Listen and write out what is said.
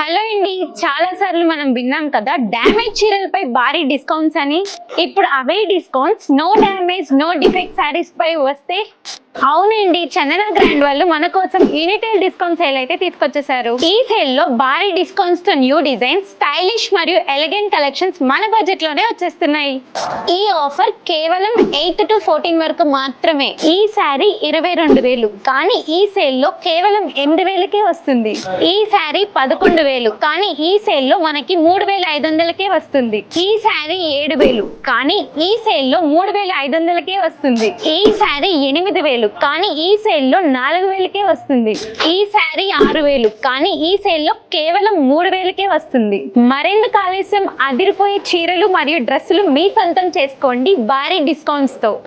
Hello అండి. చాలా సార్లు మనం విన్నాం కదా డ్యామేజ్ చీరలపై భారీ డిస్కౌంట్స్ అని. ఇప్పుడు అవే discounts no damage no defect sarees పై వస్తే అవునండి చందన గ్రాండ్ వాళ్ళు మన కోసం యూనిటైల్ డిస్కౌంట్ సేల్ అయితే తీసుకొచ్చేసారు. ఈ సేల్లో భారీ డిస్కౌంట్స్తో న్యూ డిజైన్ స్టైలిష్ మరియు ఎలిగెంట్ కలెక్షన్స్ మన బడ్జెట్లోనే వచ్చేస్తున్నాయి. ఈ ఆఫర్ కేవలం ఎయిత్ టు ఫోర్టీన్ వరకు మాత్రమే. ఈ శారీ ఇరవై రెండు వేలు కానీ ఈ సేల్లో కేవలం ఎనిమిది వేలకే వస్తుంది. ఈ శారీ పదకొండు వేలు కానీ ఈ సేల్లో మనకి మూడు వేల ఐదు వందలకే వస్తుంది. ఈ శారీ ఏడు వేలు కానీ ఈ సేల్లో మూడు వేల ఐదు వందలకే వస్తుంది. ఈ శారీ ఎనిమిది వేలు కానీ ఈ సేల్లో నాలుగు వేలకే వస్తుంది. ఈ శారీ ఆరు వేలు. కానీ ఈ సేల్లో కేవలం మూడు వేలకే వస్తుంది. మరెందుకు ఆలస్యం అదిరిపోయే చీరలు మరియు డ్రెస్సులు మీ సొంతం చేసుకోండి. భారీ డిస్కౌంట్స్తో.